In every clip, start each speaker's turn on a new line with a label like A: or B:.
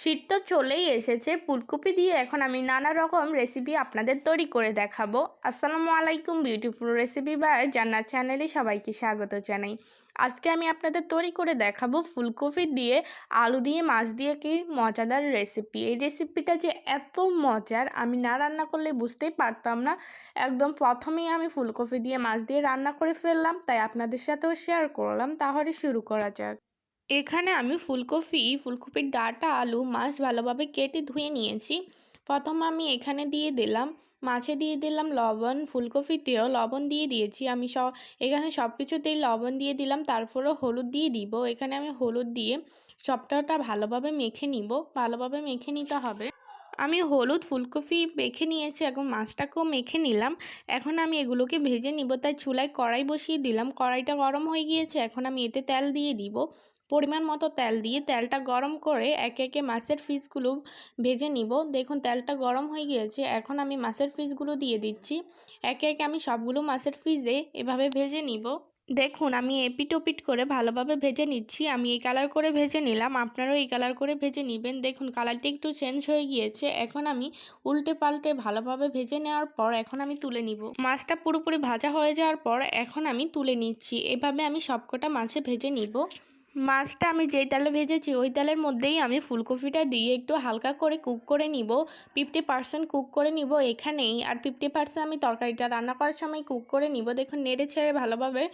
A: শীত তো চলেই এসেছে। ফুলকপি দিয়ে এখন আমি নানা রকম রেসিপি আপনাদের তৈরি করে দেখাবো। আসসালামু আলাইকুম বিউটিফুল রেসিপি বাই জান্নাত চ্যানেলে সবাইকে স্বাগত জানাই। আজকে আমি আপনাদের তৈরি করে দেখাবো ফুলকপি দিয়ে আলু দিয়ে, মাছ দিয়ে কি মজাদার রেসিপি এই রেসিপিটা যে এত মজার, আমি না রান্না করলে বুঝতেই পারতাম না। একদম প্রথমেই আমি ফুলকপি দিয়ে, মাছ দিয়ে রান্না করে ফেললাম, তাই আপনাদের সাথেও শেয়ার করলাম। তাহলে শুরু করা যাক। এখানে আমি ফুলকপি, ফুলকপির ডাঁটা, আলু, মাছ ভালোভাবে কেটে ধুয়ে নিয়েছি। প্রথম আমি এখানে দিয়ে দিলাম মাছে দিয়ে দিলাম লবণ, ফুলকপিতেও লবণ দিয়ে দিয়েছি। আমি সব এখানে সব কিছুতেই লবণ দিয়ে দিলাম তারপরে হলুদ দিয়ে দিব। এখানে আমি হলুদ দিয়ে সবটাটা ভালোভাবে মেখে নিব, ভালোভাবে মেখে নিতে হবে। আমি হলুদ ফুলকপি মেখে নিয়েছি, এখন মাছটাকেও মেখে নিলাম। এখন আমি এগুলোকে ভেজে নিব। তাই চুলায় কড়াই বসিয়ে দিলাম। কড়াইটা গরম হয়ে গিয়েছে, এখন আমি এতে তেল দিয়ে দিব। পরিমাণ মতো তেল দিয়ে তেলটা গরম করে একে একে মাছের পিসগুলো ভেজে নিব। দেখুন, তেলটা গরম হয়ে গিয়েছে। এখন আমি মাছের পিসগুলো দিয়ে দিচ্ছি। একে একে আমি সবগুলো মাছের পিসে এভাবে ভেজে নিব। দেখুন, আমি এপিট ওপিট করে ভালোভাবে ভেজে নিচ্ছি। আমি এই কালার করে ভেজে নিলাম। আপনারাও এই কালার করে ভেজে নেবেন। দেখুন, কালারটি একটু চেঞ্জ হয়ে গিয়েছে। এখন আমি উল্টে পাল্টে ভালোভাবে ভেজে নেওয়ার পর এখন আমি তুলে নিব। মাছটা পুরোপুরি ভাজা হয়ে যাওয়ার পর এখন আমি তুলে নিচ্ছি। এভাবে আমি সবকটা মাছে ভেজে নিব। মাছটা আমি যেই তালে ভেজেছি, ওই তালের মধ্যেই আমি ফুলকপিটা দিয়ে একটু হালকা করে কুক করে নিব। ফিফটি পার্সেন্ট কুক করে নিব এখানেই। আর ফিফটি পার্সেন্ট আমি তরকারিটা রান্না করার সময় কুক করে নিব। দেখুন, নেড়ে ছেড়ে ভালোভাবে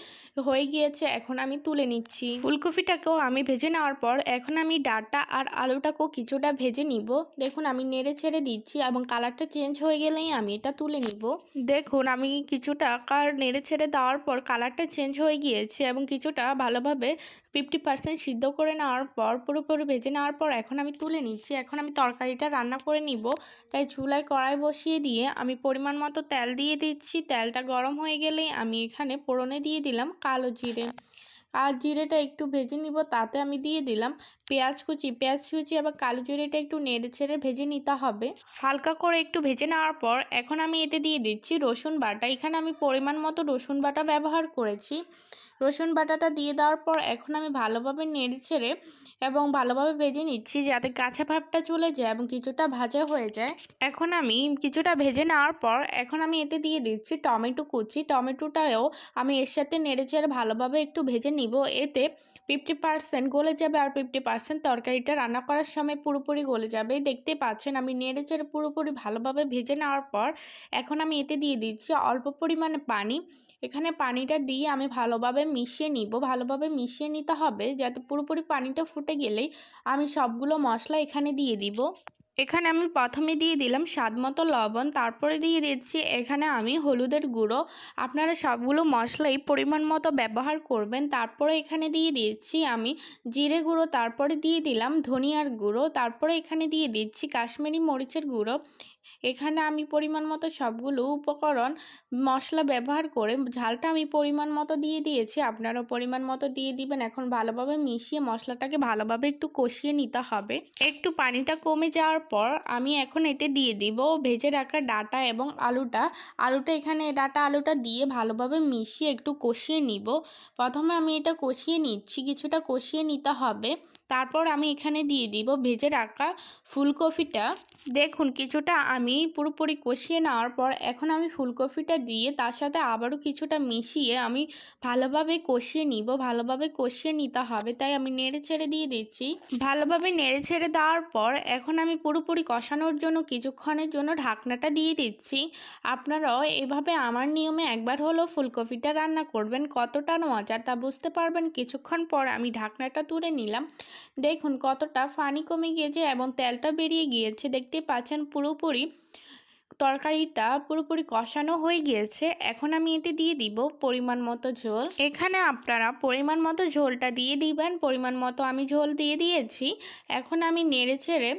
A: হয়ে গিয়েছে, এখন আমি তুলে নিচ্ছি। ফুলকপিটাকেও আমি ভেজে নেওয়ার পর এখন আমি ডাটা আর আলুটাকেও কিছুটা ভেজে নিব। দেখুন, আমি নেড়ে ছেড়ে দিচ্ছি এবং কালারটা চেঞ্জ হয়ে গেলেই আমি এটা তুলে নিব। দেখুন, আমি কিছুটা কার, নেড়ে ছেড়ে দেওয়ার পর কালারটা চেঞ্জ হয়ে গিয়েছে এবং কিছুটা ভালোভাবে ফিফটি পার্সেন্ট সিদ্ধ করে নেওয়ার পর, পুরোপুরি ভেজে নেওয়ার পর এখন আমি তুলে নিচ্ছি। এখন আমি তরকারিটা রান্না করে নিব। তাই চুলায় কড়াই বসিয়ে দিয়ে আমি পরিমাণ মতো তেল দিয়ে দিচ্ছি। তেলটা গরম হয়ে গেলেই আমি এখানে পোড়নে দিয়ে দিলাম কালো জিরে। আর জিরেটা একটু ভেজে নিব, তাতে আমি দিয়ে দিলাম পেঁয়াজ কুচি। পেঁয়াজ কুচি আবার কালো জিরেটা একটু নেড়ে ছেড়ে ভেজে নিতে হবে। হালকা করে একটু ভেজে নেওয়ার পর এখন আমি এতে দিয়ে দিচ্ছি রসুন বাটা। এখানে আমি পরিমাণ মতো রসুন বাটা ব্যবহার করেছি। রসুন বাটাটা দিয়ে দেওয়ার পর এখন আমি ভালোভাবে নেড়ে ছেড়ে এবং ভালোভাবে ভেজে নিচ্ছি যাতে কাঁচা ভাবটা চলে যায় এবং কিছুটা ভাজা হয়ে যায়। এখন আমি কিছুটা ভেজে নেওয়ার পর এখন আমি এতে দিয়ে দিচ্ছি টমেটো কুচি। টমেটোটাও আমি এর সাথে নেড়ে ছেড়ে ভালোভাবে একটু ভেজে নিব। এতে ফিফটি পার্সেন্ট গলে যাবে আর ফিফটি পার্সেন্ট তরকারিটা রান্না করার সময় পুরোপুরি গলে যাবে। দেখতে পাচ্ছেন আমি নেড়ে চেড়ে পুরোপুরি ভালোভাবে ভেজে নেওয়ার পর এখন আমি এতে দিয়ে দিচ্ছি অল্প পরিমাণে পানি। এখানে পানিটা দিয়ে আমি ভালোভাবে মিশিয়ে নিব। ভালোভাবে মিশিয়ে নিতে হবে যাতে পুরোপুরি পানিটা ফুটে গেলেই আমি সবগুলো মশলা এখানে দিয়ে দিব। এখানে আমি প্রথমে দিয়ে দিলাম স্বাদ মতো লবণ, তারপরে দিয়ে দিচ্ছি এখানে আমি হলুদের গুঁড়ো। আপনারা সবগুলো মশলাই পরিমাণ মতো ব্যবহার করবেন, তারপরে এখানে দিয়ে দিচ্ছি আমি জিরে গুঁড়ো, তারপরে দিয়ে দিলাম ধনিয়ার গুঁড়ো, তারপরে এখানে দিয়ে দিচ্ছি কাশ্মীরি মরিচের গুঁড়ো। এখানে আমি পরিমাণ মতো সবগুলো উপকরণ, মশলা ব্যবহার করে ঝালটা আমি পরিমাণ মতো দিয়ে দিয়েছি। আপনারাও পরিমাণ মতো দিয়ে দিবেন। এখন ভালোভাবে মিশিয়ে মশলাটাকে ভালোভাবে একটু কষিয়ে নিতে হবে। একটু পানিটা কমে যাওয়ার পর আমি এখন এতে দিয়ে দিব ভেজে রাখা ডাটা এবং আলুটা। আলুটা এখানে ডাটা আলুটা দিয়ে ভালোভাবে মিশিয়ে একটু কষিয়ে নিব। প্রথমে আমি এটা কষিয়ে নিচ্ছি, কিছুটা কষিয়ে নিতে হবে। তারপর আমি এখানে দিয়ে দিব ভেজে রাখা ফুলকপিটা। দেখুন, কিছুটা আমি পুরোপুরি কষিয়ে নেওয়ার পর এখন আমি ফুলকপিটা দিয়ে তার সাথে আবারও কিছুটা মিশিয়ে আমি ভালোভাবে কষিয়ে নিব। ভালোভাবে কষিয়ে নিতে হবে, তাই আমি নেড়ে ছেড়ে দিয়ে দিচ্ছি। ভালোভাবে নেড়ে ছেড়ে দেওয়ার পর এখন আমি পুরোপুরি কষানোর জন্য কিছুক্ষণের জন্য ঢাকনাটা দিয়ে দিচ্ছি। আপনারাও এভাবে আমার নিয়মে একবার হলেও ফুলকপিটা রান্না করবেন, কতটা মজা তা বুঝতে পারবেন। কিছুক্ষণ পর আমি ঢাকনাটা তুলে নিলাম। দেখুন কতটা ফানি কমে গিয়েছে এবং তেলটা বেরিয়ে গিয়েছে। দেখতে পাচ্ছেন পুরোপুরি তরকারিটা পুরোপুরি কষানো হয়ে গিয়েছে। এখন আমি এতে দিয়ে দিব পরিমাণ মতো ঝোল। এখানে আপনারা পরিমাণ মতো ঝোলটা দিয়ে দিবেন। পরিমাণ মতো আমি ঝোল দিয়ে দিয়েছি। এখন আমি নেড়ে ছেড়ে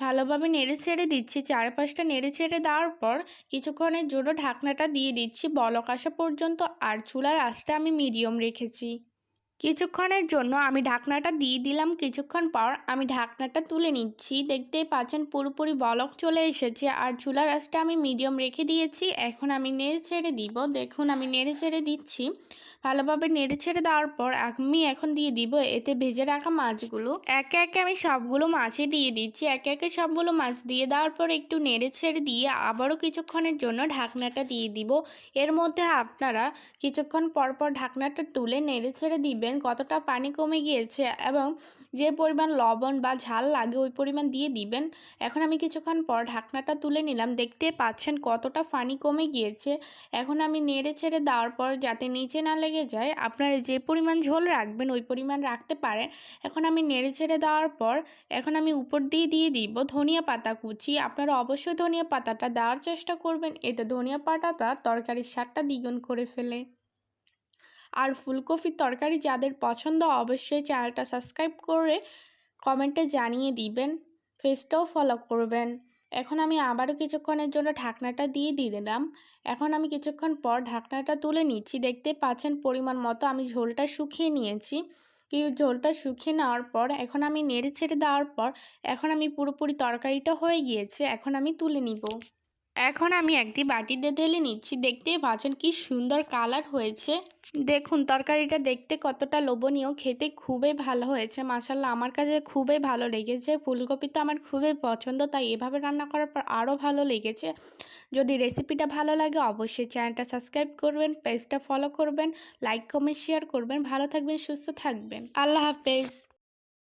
A: ভালোভাবে নেড়ে ছেড়ে দিচ্ছি। চারপাশটা নেড়ে ছেড়ে দেওয়ার পর কিছুক্ষণের জন্য ঢাকনাটা দিয়ে দিচ্ছি। বলক আসা পর্যন্ত আর চুলার আঁচটা আমি মিডিয়াম রেখেছি। কিছুক্ষণের জন্য আমি ঢাকনাটা দিয়ে দিলাম। কিছুক্ষণ পর আমি ঢাকনাটা তুলে নিচ্ছি। দেখতেই পাচ্ছেন পুরোপুরি বলক চলে এসেছে আর চুলা রাসটা আমি মিডিয়াম রেখে দিয়েছি। এখন আমি নেড়ে ছেড়ে দিব। দেখুন আমি নেড়ে ছেড়ে দিচ্ছি। ভালোভাবে নেড়ে ছেড়ে দেওয়ার পর আমি এখন দিয়ে দিব এতে ভেজে রাখা মাছগুলো। একে একে আমি সবগুলো মাছই দিয়ে দিচ্ছি। একে একে সবগুলো মাছ দিয়ে দেওয়ার পর একটু নেড়ে ছেড়ে দিয়ে আবারও কিছুক্ষণের জন্য ঢাকনাটা দিয়ে দিব। এর মধ্যে আপনারা কিছুক্ষণ পর পর ঢাকনাটা তুলে নেড়ে ছেড়ে দিবেন, কতটা পানি কমে গিয়েছে এবং যে পরিমাণ লবণ বা ঝাল লাগে ওই পরিমাণ দিয়ে দিবেন। এখন আমি কিছুক্ষণ পর ঢাকনাটা তুলে নিলাম। দেখতে পাচ্ছেন কতটা পানি কমে গিয়েছে। এখন আমি নেড়ে ছেড়ে দেওয়ার পর যাতে নিচে না লেগে যায়, আপনারা যে পরিমাণ ঝোল রাখবেন ওই পরিমাণ রাখতে পারেন। এখন আমি নেড়ে ছেড়ে দেওয়ার পর, এখন আমি উপর দিয়ে দিয়ে দিব ধনিয়া পাতা কুচি। আপনারা অবশ্যই ধনিয়া পাতাটা দেওয়ার চেষ্টা করবেন। এতে ধনিয়া পাতাটা তরকারির স্বাদটা দ্বিগুণ করে ফেলে। আর ফুলকপির তরকারি যাদের পছন্দ, অবশ্যই চ্যানেলটা সাবস্ক্রাইব করে কমেন্টে জানিয়ে দিবেন। ফেসটাও ফলো করবেন। এখন আমি আবারও কিছুক্ষণের জন্য ঢাকনাটা দিয়ে দিলাম। এখন আমি কিছুক্ষণ পর ঢাকনাটা তুলে নিচ্ছি। দেখতে পাচ্ছেন পরিমাণ মতো আমি ঝোলটা শুকিয়ে নিয়েছি। কিন্তু ঝোলটা শুকিয়ে নেওয়ার পর, এখন আমি নেড়ে ছেড়ে দেওয়ার পর, এখন আমি পুরোপুরি তরকারিটা হয়ে গিয়েছে। এখন আমি তুলে নিব। এখন আমি একটি বাটিতে ঢেলে নিচ্ছি। দেখতেই পাচ্ছেন কি সুন্দর কালার হয়েছে। দেখুন, তরকারিটা দেখতে কতটা লোভনীয়। খেতে খুবই ভালো হয়েছে। মাসাল্লাহ আমার কাছে খুবই ভালো লেগেছে। ফুলকপি তো আমার খুবই পছন্দ, তাই এভাবে রান্না করার পর আরও ভালো লেগেছে। যদি রেসিপিটা ভালো লাগে, অবশ্যই চ্যানেলটা সাবস্ক্রাইব করবেন, পেজটা ফলো করবেন, লাইক, কমেন্ট, শেয়ার করবেন। ভালো থাকবেন, সুস্থ থাকবেন। আল্লাহ হাফেজ।